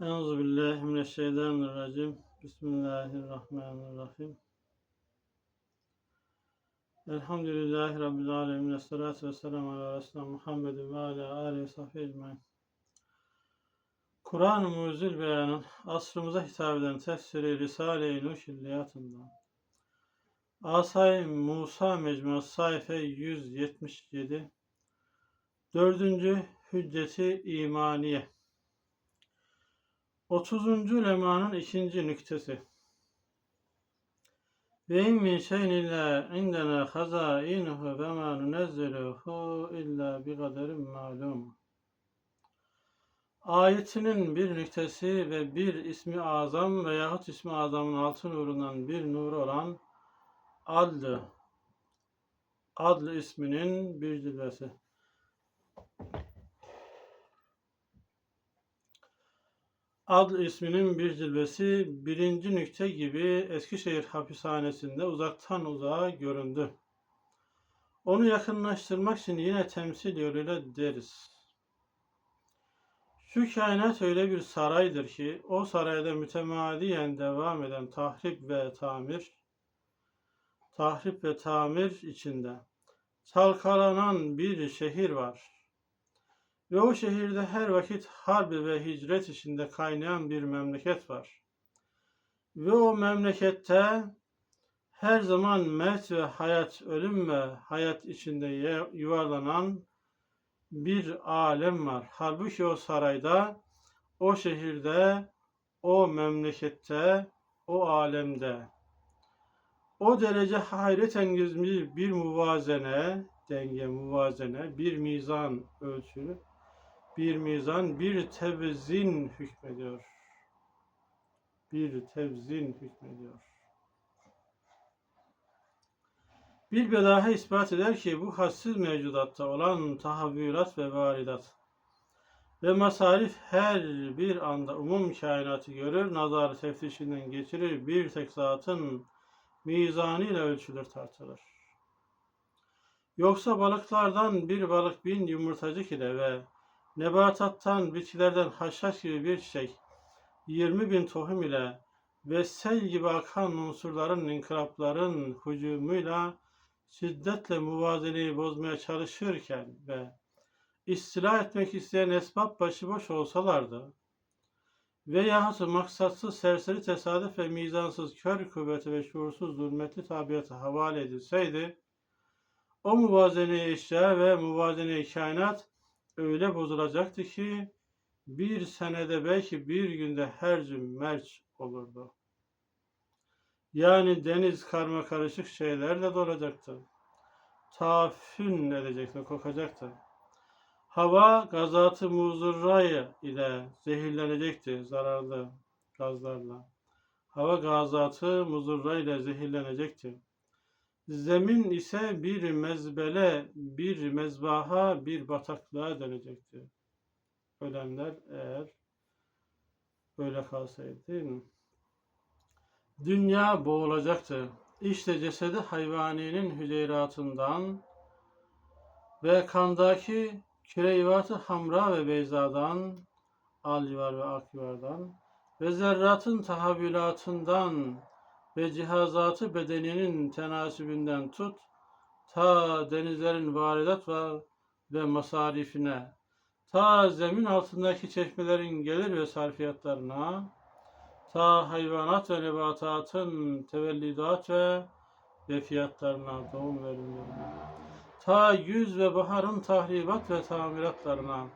Euzu billahi mineşşeytanirracim. Bismillahirrahmanirrahim. Elhamdülillahi Rabbil alemin. Esselatu vesselamu ala Resulina Muhammedin ve ala alihi ve sahbihi ecmaîn. Kur'an-ı Mucizül Beyan'ın asrımıza hitap eden tefsiri Risale-i Nur Şilliyatından Asay Musa Mecmuası sayfa 177 Dördüncü Hücceti İmaniye 30. lemanın ikinci nüktesi. Ve in min şeyin illa indena hazainuhu ve ma nunezziluhu illa bi kaderin malum. Ayetinin bir nüktesi ve bir ismi azam veyahut ismi azamın altın nurundan bir nur olan Adl, Adl isminin bir cilvesi. Adl isminin bir cilvesi birinci nükte gibi Eskişehir hapishanesinde uzaktan uzağa göründü. Onu yakınlaştırmak için yine temsil yoluyla deriz. Şu kainat öyle bir saraydır ki o sarayda mütemadiyen devam eden tahrip ve tamir, tahrip ve tamir içinde çalkalanan bir şehir var. Ve o şehirde her vakit harbi ve hicret içinde kaynayan bir memleket var. Ve o memlekette her zaman mevt ve hayat, ölüm ve hayat içinde yuvarlanan bir alem var. Halbuki o sarayda, o şehirde, o memlekette, o alemde o derece hayret engiz bir muvazene, denge, muvazene, bir mizan ölçülü bir mizan, bir tevzin hükmediyor. Bir tevzin hükmediyor. Bir bedahe ispat eder ki bu hassiz mevcudatta olan tahavvülat ve varidat ve masarif her bir anda umum kainatı görür, nazar teftişinden geçirir, bir tek zatın mizanıyla ölçülür tartılır. Yoksa balıklardan bir balık bin yumurtacık ile ve Nebatattan, bitkilerden haşhaş gibi bir çiçek, 20 bin tohum ile ve sel gibi akan unsurların, inkılapların hücumuyla şiddetle muvazeneyi bozmaya çalışırken ve istila etmek isteyen esbab başıboş olsalardı veyahut maksatsız serseri tesadüf ve mizansız kör kuvveti ve şuursuz zulmetli tabiata havale edilseydi, o muvazeneyi eşya ve muvazeneyi kainat öyle bozulacaktı ki bir senede belki bir günde her cüm merç olurdu. Yani deniz karma karışık şeylerle dolacaktı. Tafün edecekti, kokacaktı. Hava gazatı muzurrayı ile zehirlenecekti zararlı gazlarla. Hava gazatı muzurra ile zehirlenecekti. Zemin ise bir mezbele, bir mezbaha, bir bataklığa dönecekti. Ölenler eğer böyle kalsaydı değil mi? Dünya boğulacaktı. İşte cesedi hayvaninin hüceyratından ve kandaki küreyvatı hamra ve beyzadan, alcivar ve akcivardan ve zerratın tahavvülatından ve cihazatı bedeninin tenasübünden tut, ta denizlerin varidat ve, ve masarifine, ta zemin altındaki çeşmelerin gelir ve sarfiyatlarına, ta hayvanat ve nebatatın tevellidat ve ve fiyatlarına, doğum verimlerine, ta yüz ve baharın tahribat ve tamiratlarına,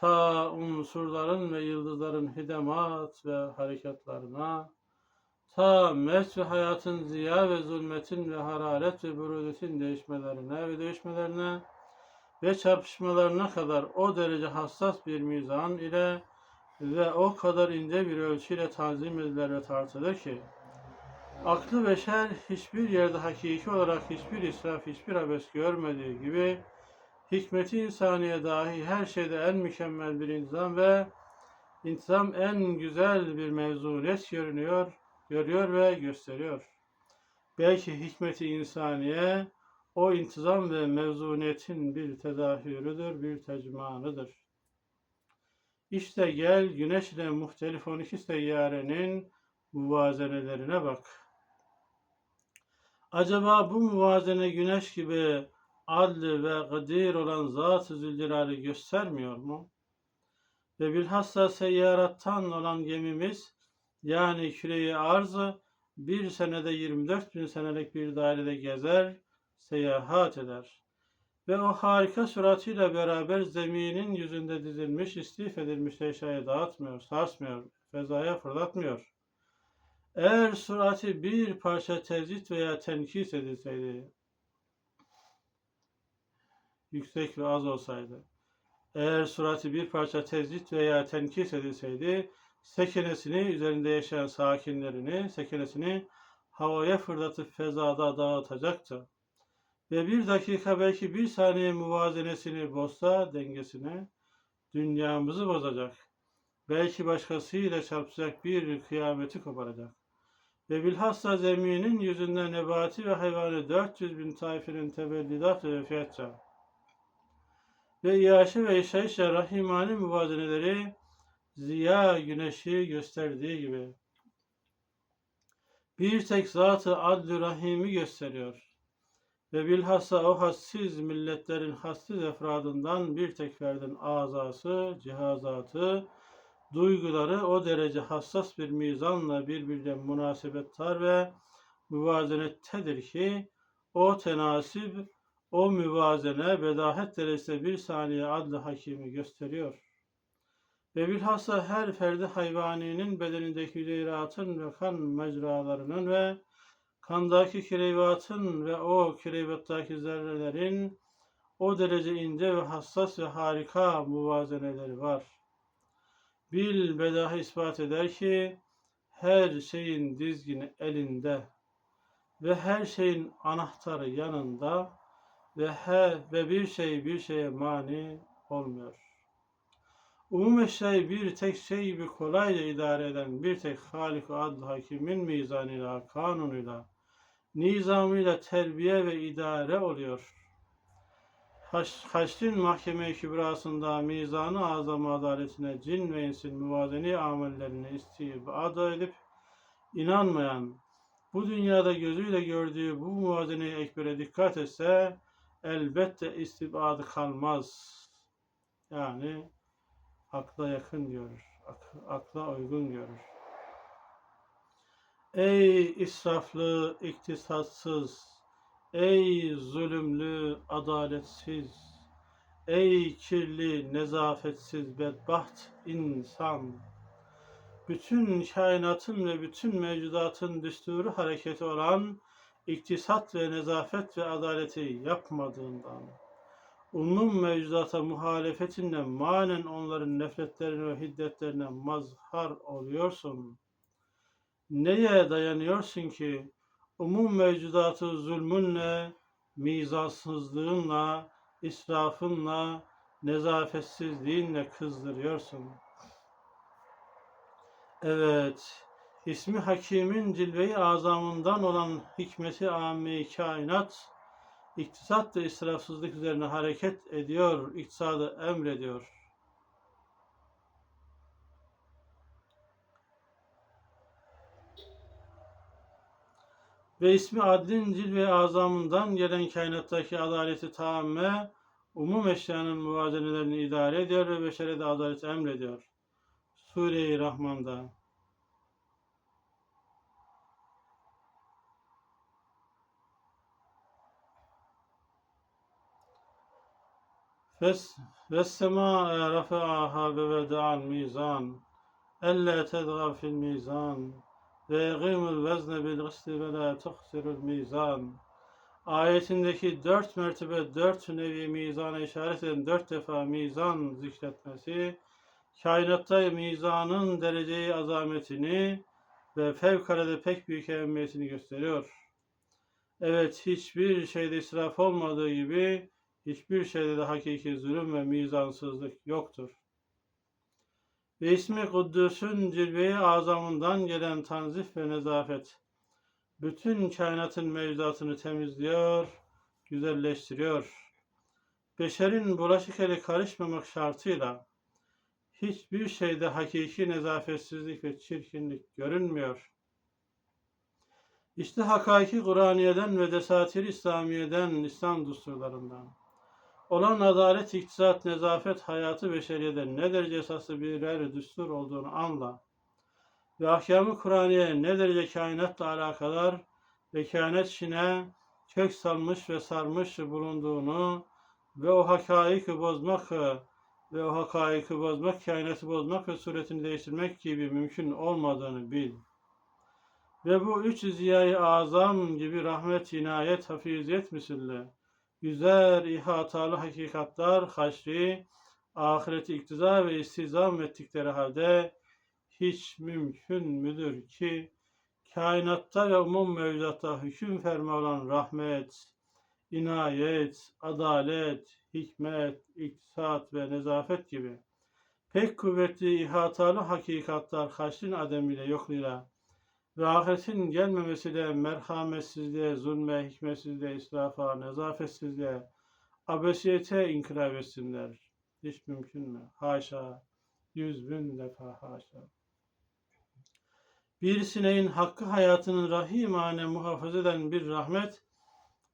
ta unsurların ve yıldızların hidemat ve harekatlarına, ta mes ve hayatın ziya ve zulmetin ve hararet ve burudetin değişmelerine ve değişmelerine ve çarpışmalarına kadar o derece hassas bir mizan ile ve o kadar ince bir ölçüyle tanzim edilir ve tartılır ki aklı beşer hiçbir yerde hakiki olarak hiçbir israf, hiçbir abes görmediği gibi hikmeti insaniye dahi her şeyde en mükemmel bir intizam ve intizam en güzel bir mevzuniyet görünüyor görüyor ve gösteriyor. Belki hikmeti insaniye o intizam ve mevzuniyetin bir tezahürüdür, bir tercümanıdır. İşte gel güneş ile muhtelif 12 seyyarenin muvazenelerine bak. Acaba bu muvazene güneş gibi adli ve kadir olan Zat-ı Zülcelal'i göstermiyor mu? Ve bilhassa seyyarattan olan gemimiz yani küreyi arzı bir senede 24 bin senelik bir dairede gezer, seyahat eder. Ve o harika suratiyle beraber zeminin yüzünde dizilmiş, istif edilmiş eşyayı dağıtmıyor, sarsmıyor, fezaya fırlatmıyor. Eğer surati bir parça tezit veya tenkis edilseydi, yüksek ve az olsaydı, eğer surati bir parça tezit veya tenkis edilseydi, sekenesini, üzerinde yaşayan sakinlerini, sekenesini havaya fırlatıp fezada dağıtacaktı. Ve bir dakika belki bir saniye muvazenesini bozsa dengesini, dünyamızı bozacak. Belki başkasıyla çarpacak bir kıyameti koparacak. Ve bilhassa zeminin yüzünde nebati ve hayvanı 400 bin taifinin tevellidat ve vefiyatça. Ve iaşe ve yaşayışla rahimani muvazeneleri ziya güneşi gösterdiği gibi. Bir tek zatı adl rahimi gösteriyor. Ve bilhassa o hassiz milletlerin hassiz efradından bir tek ferdin azası, cihazatı, duyguları o derece hassas bir mizanla birbirine münasebettar ve müvazenettedir ki o tenasip, o müvazene bedahet derecesinde bir saniye adlı hakimi gösteriyor. Ve bilhassa her ferdi hayvaninin bedenindeki hücreatın ve kan mecralarının ve kandaki kireyvatın ve o kireyvattaki zerrelerin o derece ince ve hassas ve harika muvazeneleri var. Bil bedahi ispat eder ki her şeyin dizgini elinde ve her şeyin anahtarı yanında ve her ve bir şey bir şeye mani olmuyor. Umum eşyayı bir tek şey gibi kolayca idare eden bir tek Halik adl hakimin mizanıyla, kanunuyla, nizamıyla terbiye ve idare oluyor. Haç, Haçlin Mahkeme-i Kübrası'nda mizanı azam adaletine cin ve insin muvazeni amellerini istibad edip inanmayan, bu dünyada gözüyle gördüğü bu muvazeneyi ekbere dikkat etse elbette istibadı kalmaz. Yani akla yakın görür, ak- akla uygun görür. Ey israflı, iktisatsız, ey zulümlü, adaletsiz, ey kirli, nezafetsiz, bedbaht insan! Bütün kainatın ve bütün mevcudatın düsturu hareketi olan iktisat ve nezafet ve adaleti yapmadığından, umum mevcudata muhalefetinle manen onların nefretlerine ve hiddetlerine mazhar oluyorsun. Neye dayanıyorsun ki umum mevcudatı zulmünle, mizansızlığınla, israfınla, nezafetsizliğinle kızdırıyorsun. Evet, ismi Hakim'in cilve-i azamından olan hikmeti âme kainat, iktisat ve israfsızlık üzerine hareket ediyor, iktisadı emrediyor. Ve ismi adlin cilve azamından gelen kainattaki adaleti tamme, umum eşyanın muvazenelerini idare ediyor ve beşere de adaleti emrediyor. Sure-i Rahman'da. وَالسَّمَاءَ رَفَعَهَا وَوَضَعَ الْمِيزَانَ أَلَّا تَطْغَوْا فِي الْمِيزَانِ وَيَقِيمُ الْوَزْنَ بِالْقِسْطِ وَلَا تُخْسِرُ الْمِيزَانَ Ayetindeki dört mertebe, dört nevi mizana işaret eden dört defa mizan zikretmesi, kainatta mizanın dereceyi azametini ve fevkalade pek büyük ehemmiyetini gösteriyor. Evet, hiçbir şeyde israf olmadığı gibi, hiçbir şeyde de hakiki zulüm ve mizansızlık yoktur. Ve ismi Kuddüs'ün cilve-i azamından gelen tanzif ve nezafet, bütün kainatın mevzuatını temizliyor, güzelleştiriyor. Beşerin bulaşık eli karışmamak şartıyla, hiçbir şeyde hakiki nezafetsizlik ve çirkinlik görünmüyor. İşte hakaiki Kur'aniye'den ve desatir İslamiye'den, İslam düsturlarından olan adalet, iktisat, nezafet, hayatı beşeriyede ne derece esaslı birer düstur olduğunu anla. Ve ahkamı Kur'aniye ne derece kainatla alakadar ve kainat içine kök salmış ve sarmış bulunduğunu ve o hakaiki bozmak ve o hakaiki bozmak, kainatı bozmak ve suretini değiştirmek gibi mümkün olmadığını bil. Ve bu üç ziyayı azam gibi rahmet, inayet, hafiziyet misille, yüzer ihatalı hakikatlar, haşri, ahireti iktiza ve istizam ettikleri halde hiç mümkün müdür ki kainatta ve umum mevcudatta hüküm ferma olan rahmet, inayet, adalet, hikmet, iktisat ve nezafet gibi pek kuvvetli ihatalı hakikatlar haşrin ademiyle yokluğuyla ve ahiretin gelmemesiyle merhametsizliğe, zulme, hikmetsizliğe, israfa, nezafetsizliğe, abesiyete inkılap etsinler. Hiç mümkün mü? Haşa. Yüz bin defa haşa. Bir sineğin hakkı hayatının rahimane muhafaza eden bir rahmet,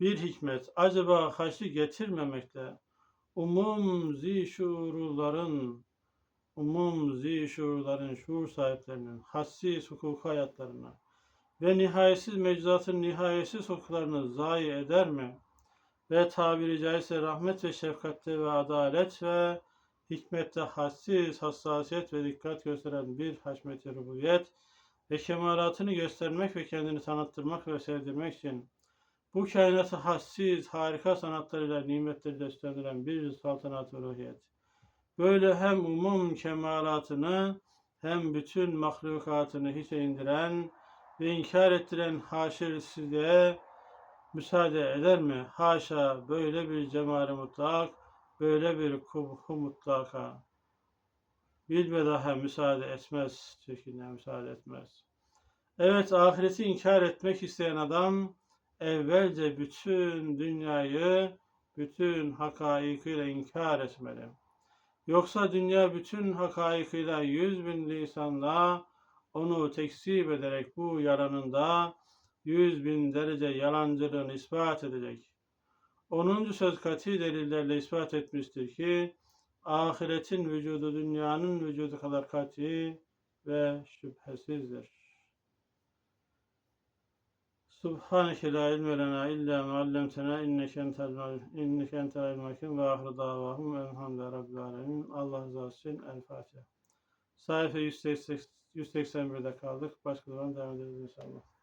bir hikmet acaba haşri getirmemekle umum zişurların umum zişurların şuur sahiplerinin hassiz hukuk hayatlarına ve nihayetsiz meczuatın nihayetsiz hukuklarını zayi eder mi? Ve tabiri caizse rahmet ve şefkatte ve adalet ve hikmette hassiz hassasiyet ve dikkat gösteren bir haşmeti ve kemalatını göstermek ve kendini tanıttırmak ve sevdirmek için bu kainatı hassiz, harika sanatlarıyla, nimetleriyle üstlendiren bir saltanat-ı ruhiyet. Böyle hem umum kemalatını hem bütün mahlukatını hiçe indiren ve inkar ettiren haşirsizliğe müsaade eder mi? Haşa böyle bir cemali mutlak, böyle bir kubhu mutlaka. Bilbedaha müsaade etmez, çirkinliğe müsaade etmez. Evet ahireti inkar etmek isteyen adam evvelce bütün dünyayı bütün hakaikiyle inkar etmeli. Yoksa dünya bütün hakaikiyle yüz bin lisanla onu tekzip ederek bu yalanında yüz bin derece yalancılığını ispat edecek. Onuncu söz kati delillerle ispat etmiştir ki ahiretin vücudu dünyanın vücudu kadar kati ve şüphesizdir. Subhaneke la ilme lena illa ma allamtena inneke entel inneke entel hakim ve ahir davahum elhamdülillahi rabbil alamin. Allah razı olsun. El Fatiha. Sayfa 181'de kaldık. Başka zaman devam ederiz inşallah.